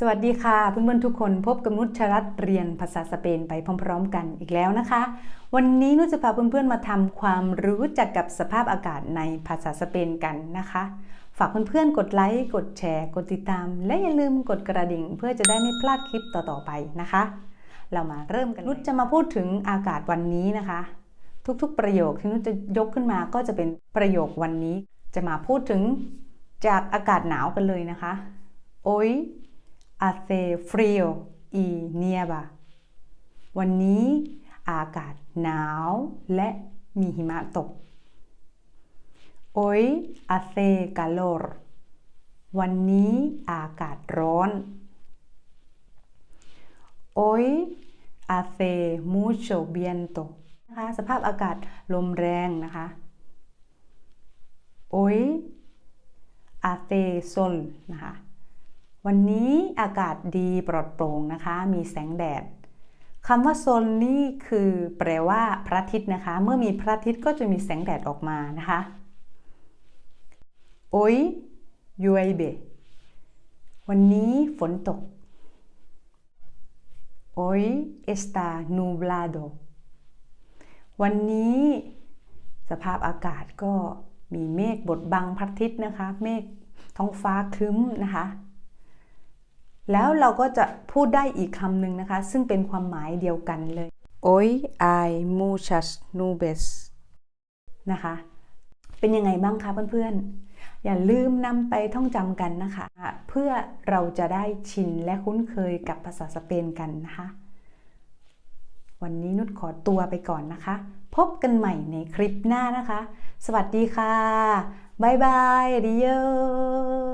สวัสดีค่ะเพื่อนๆทุกคนพบกับนุชชรัตเรียนภาษาสเปนไปพร้อม ๆ กันอีกแล้วนะคะ วันนี้นุชจะพาเพื่อนๆมาทำความรู้จักกับสภาพอากาศในภาษาสเปนกันนะคะ ฝากเพื่อนๆกดไลค์กดแชร์ กดติดตาม และอย่าลืมกดกระดิ่ง เพื่อจะได้ไม่พลาดคลิปต่อๆไปนะคะ เรามาเริ่มกันนุชจะมาพูดถึงอากาศวันนี้นะคะ ทุกๆประโยคที่นุชจะยกขึ้นมาก็จะเป็นประโยควันนี้ จะมาพูดถึงจากอากาศหนาวกันเลยนะคะ hoy hace frío y nieva วันนี้อากาศหนาวและมีหิมะตก hoy hace calor วันนี้อากาศร้อน hoy hace mucho viento นะคะสภาพอากาศลมแรงนะคะ hoy hace sol นะคะ วันนี้อากาศดีปลอดโปร่งนะคะ มีแสงแดดคำว่าโซนนี่คือแปลว่าพระอาทิตย์นะคะ เมื่อมีพระอาทิตย์ก็จะมีแสงแดดออกมานะคะ hoy llueve วันนี้ฝนตก hoy está nublado วันนี้สภาพอากาศก็มีเมฆบดบังพระอาทิตย์นะคะ เมฆท้องฟ้าครึ้มนะคะ แล้วเราก็จะพูดได้อีกคำหนึ่งนะคะ ซึ่งเป็นความหมายเดียวกันเลย hoy hay muchas nubes นะคะ เป็นยังไงบ้างคะเพื่อนๆ อย่าลืมนำไปท่องจำกันนะคะ เพื่อเราจะได้ชินและคุ้นเคยกับภาษาสเปนกันนะคะ วันนี้นุชขอตัวไปก่อนนะคะ พบกันใหม่ในคลิปหน้านะคะ สวัสดีค่ะ บ๊ายบายดิเยอ